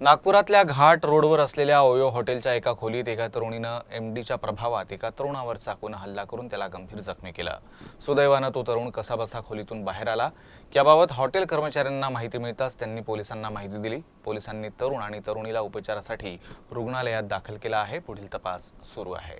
नागपुरातल्या घाट रोडवर असलेल्या ओयो हॉटेलच्या एका खोलीत एका तरुणीनं एम डीच्या प्रभावात एका तरुणावर चाकून हल्ला करून त्याला गंभीर जखमी केलं. सुदैवानं तो तरुण कसाबसा खोलीतून बाहेर आला. याबाबत हॉटेल कर्मचाऱ्यांना माहिती मिळताच त्यांनी पोलिसांना माहिती दिली. पोलिसांनी तरुण आणि तरुणीला उपचारासाठी रुग्णालयात दाखल केला आहे. पुढील तपास सुरू आहे.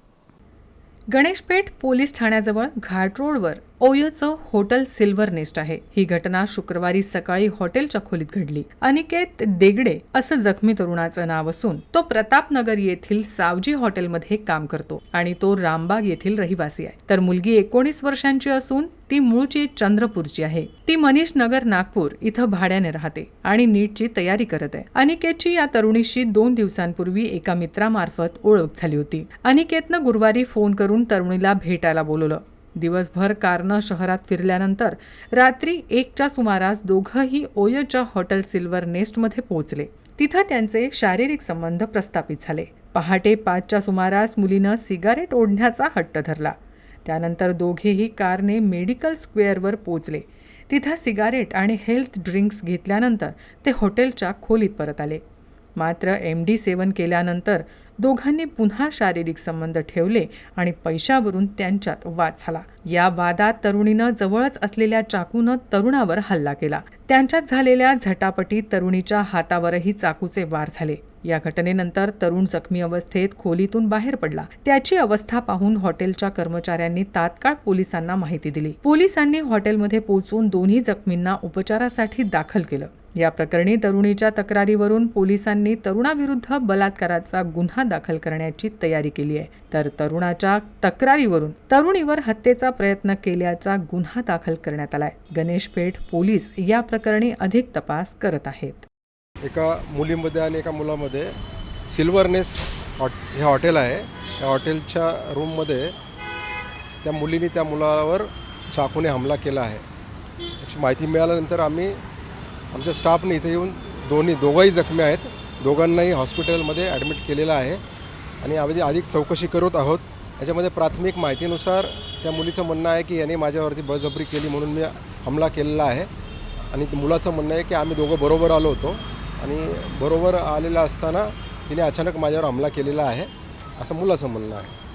गणेशपेठ पोलीस ठाण्याजवळ घाट रोडवर ओयोचं हॉटेल सिल्वर नेस्ट आहे. ही घटना शुक्रवारी सकाळी हॉटेलच्या खोलीत घडली. अनिकेत देगडे असं जखमी तरुणाचं नाव असून तो प्रतापनगर येथील सावजी हॉटेलमध्ये काम करतो आणि तो रामबाग येथील रहिवासी आहे. तर मुलगी एकोणीस वर्षांची असून ती मूळची चंद्रपूरची आहे. ती मनीष नगर नागपूर इथं भाड्याने राहते आणि नीटची तयारी करत आहे. अनिकेतची या तरुणीशी दोन दिवसांपूर्वी एका मित्रामार्फत ओळख झाली होती. अनिकेतनं गुरुवारी फोन करून तरुणीला भेटायला बोलवलं. दिवसभर कारनं शहरात फिरल्यानंतर रात्री एकच्या सुमारास दोघंही ओयोच्या हॉटेल सिल्वर नेस्टमध्ये पोहोचले. तिथं त्यांचे शारीरिक संबंध प्रस्थापित झाले. पहाटे पाचच्या सुमारास मुलीनं सिगारेट ओढण्याचा हट्ट धरला. त्यानंतर दोघेही कारने मेडिकल स्क्वेअरवर पोचले तिथं सिगारेट आणि हेल्थ ड्रिंक्स घेतल्यानंतर ते हॉटेलच्या खोलीत परत आले. मात्र एम डी सेवन केल्यानंतर दोघांनी पुन्हा शारीरिक संबंध ठेवले आणि पैशावरून त्यांच्यात वाद झाला. या वादात तरुणीनं जवळच असलेल्या चाकूनं तरुणावर हल्ला केला. त्यांच्यात झालेल्या झटापटीत तरुणीच्या हातावरही चाकूचे वार झाले. या घटनेनंतर तरुण जखमी अवस्थेत खोलीतून बाहेर पडला. त्याची अवस्था पाहून हॉटेलच्या कर्मचाऱ्यांनी तात्काळ पोलिसांना माहिती दिली. पोलिसांनी हॉटेलमध्ये पोहोचून दोन्ही जखमींना उपचारासाठी दाखल केलं. या प्रकरणी तरुणीच्या तक्रारीवरून पोलिसांनी तरुणाविरुद्ध बलात्काराचा गुन्हा दाखल करण्याची तयारी केली आहे. तर तरुणाच्या तक्रारीवरून तरुणीवर हत्येचा प्रयत्न केल्याचा गुन्हा दाखल करण्यात आलाय. गणेशपेठ पोलीस या प्रकरणी अधिक तपास करत आहेत. एका मुलीमध्ये आणि एका मुलामध्ये सिल्वर नेस्ट हॉट हे हॉटेल आहे. त्या हॉटेलच्या रूममध्ये त्या मुलीने त्या मुलावर चाकूने हमला केला आहे. अशी माहिती मिळाल्यानंतर आम्ही आमच्या स्टाफने इथे येऊन दोन्ही दोघंही जखमी आहेत. दोघांनाही हॉस्पिटलमध्ये ॲडमिट केलेलं आहे. आणि आम्ही अधिक चौकशी करत आहोत. याच्यामध्ये प्राथमिक माहितीनुसार त्या मुलीचं म्हणणं आहे की याने माझ्यावरती बळजबरी केली म्हणून मी हमला केलेला आहे. आणि मुलाचं म्हणणं आहे की आम्ही दोघं बरोबर आलो होतो. आणि बरोबर आलेला असताना तिने अचानक माझ्यावर हमला केलेला आहे. असं मुलाचं म्हणणं आहे.